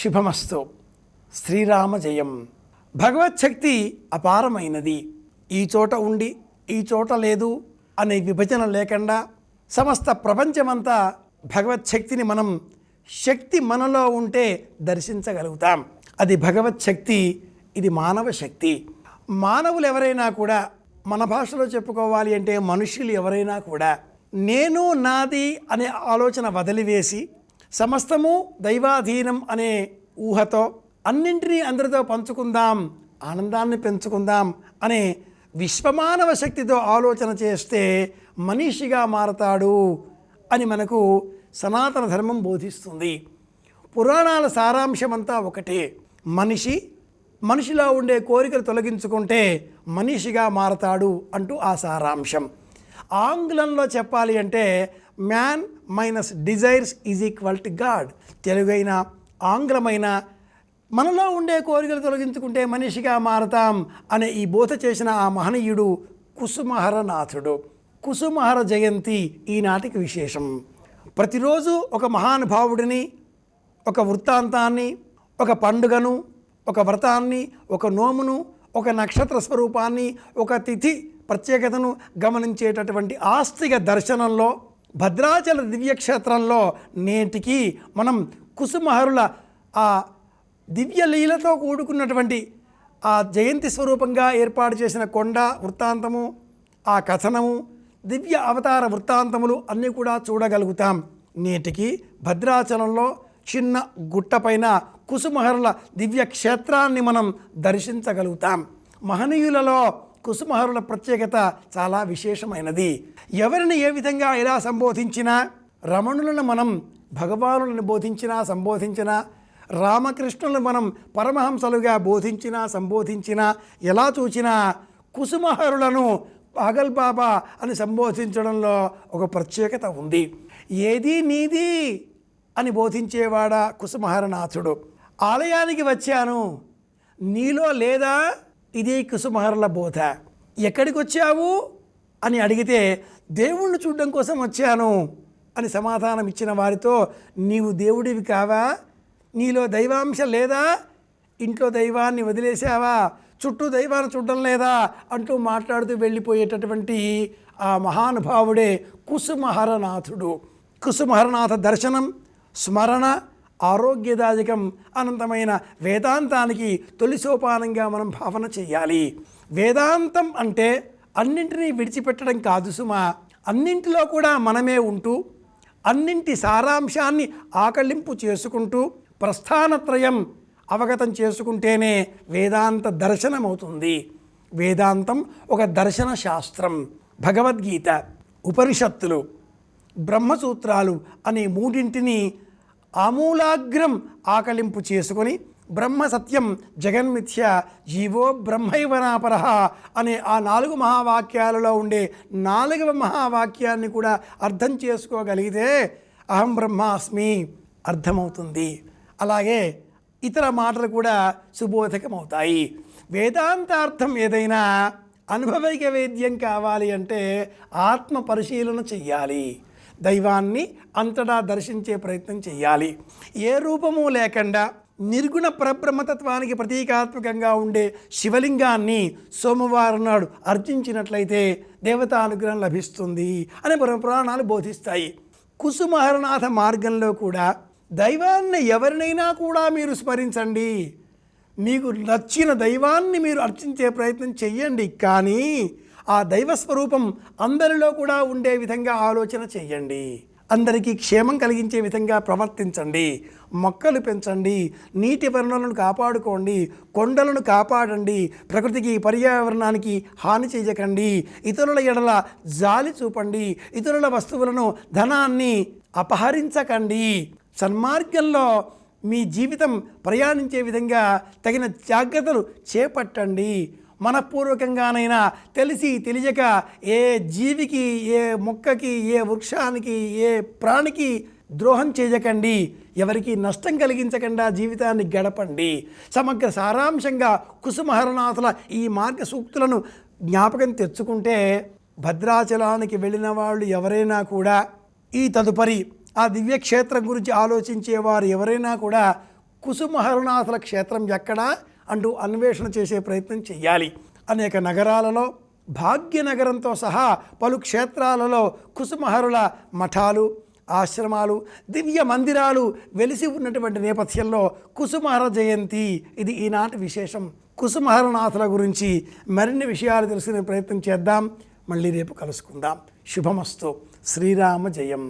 శుభమస్తు. శ్రీరామ జయం భగవచ్ఛక్తి అపారమైనది. ఈ చోట ఉండి ఈ చోట లేదు అనే విభజన లేకుండా సమస్త ప్రపంచమంతా భగవచ్ఛక్తిని మనం శక్తి మనలో ఉంటే దర్శించగలుగుతాం. అది భగవచ్ఛక్తి ఇది మానవ శక్తి. మానవులు ఎవరైనా కూడా మన భాషలో చెప్పుకోవాలి అంటే మనుషులు ఎవరైనా కూడా నేను నాది అనే ఆలోచన వదిలివేసి సమస్తము దైవాధీనం అనే ఊహతో అన్నింటినీ అందరితో పంచుకుందాం ఆనందాన్ని పెంచుకుందాం అనే విశ్వమానవ శక్తితో ఆలోచన చేస్తే మనిషిగా మారతాడు అని మనకు సనాతన ధర్మం బోధిస్తుంది. పురాణాల సారాంశమంతా ఒకటే. మనిషి మనిషిలో ఉండే కోరికలు తొలగించుకుంటే మనిషిగా మారతాడు అంటూ ఆ సారాంశం. ఆంగ్లంలో చెప్పాలి అంటే man minus desires is equal to God తెలుగైన ఆంగ్లమైన మనలో ఉండే కోరికలు తొలగించుకుంటే మనిషిగా మారతాం అనే ఈ బోధ చేసిన ఆ మహనీయుడు కుసుమహర నాథుడు కుసుమహర జయంతి ఈనాటికి విశేషం. ప్రతిరోజు ఒక మహానుభావుడిని ఒక వృత్తాంతాన్ని ఒక పండుగను ఒక వ్రతాన్ని ఒక నోమును ఒక నక్షత్ర స్వరూపాన్ని ఒక తిథి ప్రత్యేకతను గమనించేటటువంటి ఆస్తిక దర్శనంలో భద్రాచల దివ్యక్షేత్రంలో నేటికి మనం కుసుమహరుల ఆ దివ్యలీలతో కూడుకున్నటువంటి ఆ జయంతి స్వరూపంగా ఏర్పాటు చేసిన కొండ వృత్తాంతము ఆ కథనము దివ్య అవతార వృత్తాంతములు అన్నీ కూడా చూడగలుగుతాం. నేటికి భద్రాచలంలో చిన్న గుట్టపైన కుసుమహరుల దివ్య క్షేత్రాన్ని మనం దర్శించగలుగుతాం. మహనీయులలో కుసుమహరుల ప్రత్యేకత చాలా విశేషమైనది. ఎవరిని ఏ విధంగా ఎలా సంబోధించినా రమణులను మనం భగవానులను బోధించినా సంబోధించినా రామకృష్ణులను మనం పరమహంసలుగా బోధించినా సంబోధించినా ఎలా చూచినా కుసుమహరులను పాగల్ బాబా అని సంబోధించడంలో ఒక ప్రత్యేకత ఉంది. ఏది నీది అని బోధించేవాడా కుసుమహరనాథుడు. ఆలయానికి వచ్చాను. నీలో లేదా? ఇది కుసుమహరుల బోధ. ఎక్కడికి వచ్చావు అని అడిగితే దేవుణ్ణి చూడడం కోసం వచ్చాను అని సమాధానం ఇచ్చిన వారితో నీవు దేవుడివి కావా? నీలో దైవాంశం లేదా? ఇంట్లో దైవాన్ని వదిలేసావా చుట్టూ దైవాన్ని చూడడం లేదా? అంటూ మాట్లాడుతూ వెళ్ళిపోయేటటువంటి ఆ మహానుభావుడే కుసుమహరనాథుడు. కుసుమహరనాథ దర్శనం స్మరణ ఆరోగ్యదాయకం అనంతమైన వేదాంతానికి తొలి సోపానంగా మనం భావన చేయాలి. వేదాంతం అంటే అన్నింటినీ విడిచిపెట్టడం కాదు సుమా. అన్నింటిలో కూడా మనమే ఉంటూ అన్నింటి సారాంశాన్ని ఆకళింపు చేసుకుంటూ ప్రస్థానత్రయం అవగతం చేసుకుంటేనే వేదాంత దర్శనం అవుతుంది వేదాంతం ఒక దర్శన శాస్త్రం. భగవద్గీత ఉపనిషత్తులు బ్రహ్మసూత్రాలు అనే మూడింటిని ఆమూలాగ్రం ఆకలింపు చేసుకొని బ్రహ్మ సత్యం జగన్మిథ్య జీవో బ్రహ్మైవనాపర అనే ఆ నాలుగు మహావాక్యాలలో ఉండే నాలుగవ మహావాక్యాన్ని కూడా అర్థం చేసుకోగలిగితే అహం బ్రహ్మాస్మి అర్థమవుతుంది. అలాగే ఇతర మాటలు కూడా సుబోధకమవుతాయి. వేదాంతార్థం ఏదైనా అనుభవైక వేద్యం కావాలి అంటే ఆత్మ పరిశీలన చెయ్యాలి. దైవాన్ని అంతటా దర్శించే ప్రయత్నం చేయాలి. ఏ రూపము లేకుండా నిర్గుణ పరబ్రహ్మతత్వానికి ప్రతీకాత్మకంగా ఉండే శివలింగాన్ని సోమవారం నాడు అర్చించినట్లయితే దేవతా అనుగ్రహం లభిస్తుంది అని పురాణాలు బోధిస్తాయి. కుసుమహరనాథ మార్గంలో కూడా దైవాన్ని ఎవరినైనా కూడా మీరు స్మరించండి. మీకు నచ్చిన దైవాన్ని మీరు అర్చించే ప్రయత్నం చెయ్యండి. కానీ ఆ దైవ స్వరూపం అందరిలో కూడా ఉండే విధంగా ఆలోచన చేయండి. అందరికీ క్షేమం కలిగించే విధంగా ప్రవర్తించండి. మొక్కలు పెంచండి. నీటి వనరులను కాపాడుకోండి. కొండలను కాపాడండి. ప్రకృతికి పర్యావరణానికి హాని చేయకండి. ఇతరుల ఎడల జాలి చూపండి. ఇతరుల వస్తువులను ధనాన్ని అపహరించకండి. సన్మార్గంలో మీ జీవితం ప్రయాణించే విధంగా తగిన జాగ్రత్తలు చేపట్టండి. మనపూర్వకంగానైనా తెలిసి తెలియక ఏ జీవికి ఏ మొక్కకి ఏ వృక్షానికి ఏ ప్రాణికి ద్రోహం చేయకండి. ఎవరికి నష్టం కలిగించకుండా జీవితాన్ని గడపండి. సమగ్ర సారాంశంగా కుసుమహరనాథుల ఈ మార్గ సూక్తులను జ్ఞాపకం తెచ్చుకుంటే భద్రాచలానికి వెళ్ళిన వాళ్ళు ఎవరైనా కూడా ఈ తదుపరి ఆ దివ్యక్షేత్రం గురించి ఆలోచించేవారు ఎవరైనా కూడా కుసుమహరునాథుల క్షేత్రం ఎక్కడా? అంటూ అన్వేషణ చేసే ప్రయత్నం చేయాలి అనేక నగరాలలో భాగ్యనగరంతో సహా పలు క్షేత్రాలలో కుసుమహరుల మఠాలు ఆశ్రమాలు దివ్య మందిరాలు వెలిసి ఉన్నటువంటి నేపథ్యంలో కుసుమహర జయంతి ఇది ఈనాటి విశేషం. కుసుమహరనాథుల గురించి మరిన్ని విషయాలు తెలుసుకునే ప్రయత్నం చేద్దాం. మళ్ళీ రేపు కలుసుకుందాం. శుభమస్తు. శ్రీరామ జయం.